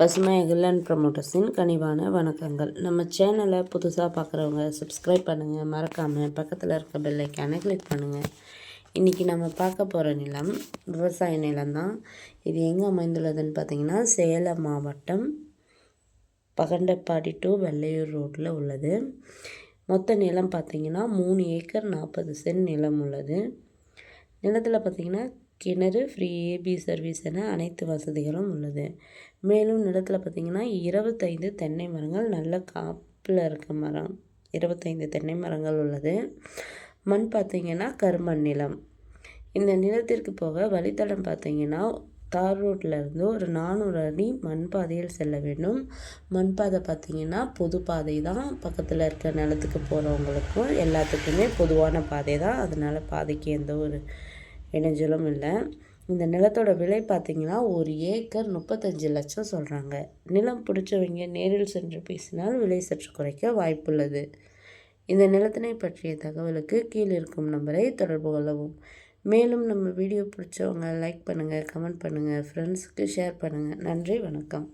பசுமை அண்ட் ப்ரமோட்டர்ஸின் கனிவான வணக்கங்கள். நம்ம சேனலை புதுசாக பார்க்குறவங்க சப்ஸ்கிரைப் பண்ணுங்கள் மறக்காமல் பக்கத்தில் இருக்க பெல்லைக்கான கிளிக் பண்ணுங்கள் இன்றைக்கி நம்ம பார்க்க போகிற நிலம் விவசாய நிலம் தான். இது எங்கே அமைந்துள்ளதுன்னு பார்த்தீங்கன்னா சேலம் மாவட்டம் பகண்டப்பாடி டு வெள்ளையூர் ரோட்டில் உள்ளது. மொத்த நிலம் பார்த்திங்கன்னா மூணு ஏக்கர் நாற்பது சென்ட் நிலம் உள்ளது. நிலத்தில் பார்த்திங்கன்னா கிணறு ஃப்ரீ ஏபி சர்வீஸ் என அனைத்து வசதிகளும் உள்ளது. மேலும் நிலத்தில் பார்த்திங்கன்னா இருபத்தைந்து தென்னை மரங்கள் நல்ல காப்பில் இருக்க மரம் இருபத்தைந்து தென்னை மரங்கள் உள்ளது. மண் பார்த்திங்கன்னா கருமண் நிலம். இந்த நிலத்திற்கு போக வழித்தடம் பார்த்திங்கன்னா தார் ரோட்லேருந்து ஒரு நானூறு அடி மண் பாதையில் செல்ல வேண்டும். மண் பாதை பார்த்திங்கன்னா பொது பாதை தான். பக்கத்தில் இருக்கிற நிலத்துக்கு போகிறவங்களுக்கும் எல்லாத்துக்குமே பொதுவான பாதை தான். அதனால் பாதைக்கு எந்த ஒரு இடைஞ்சலும் இல்லை. இந்த நிலத்தோட விலை பார்த்திங்கன்னா ஒரு ஏக்கர் முப்பத்தஞ்சு லட்சம் சொல்கிறாங்க நிலம் பிடிச்சவங்க நேரில் சென்று பேசினால் விலை சற்று குறைக்க வாய்ப்புள்ளது. இந்த நிலத்தினை பற்றிய தகவலுக்கு கீழே இருக்கும் நம்பரை தொடர்பு கொள்ளவும். மேலும் நம்ம வீடியோ பிடிச்சவங்க லைக் பண்ணுங்கள் கமெண்ட் பண்ணுங்கள் ஃப்ரெண்ட்ஸுக்கு ஷேர் பண்ணுங்கள் நன்றி வணக்கம்.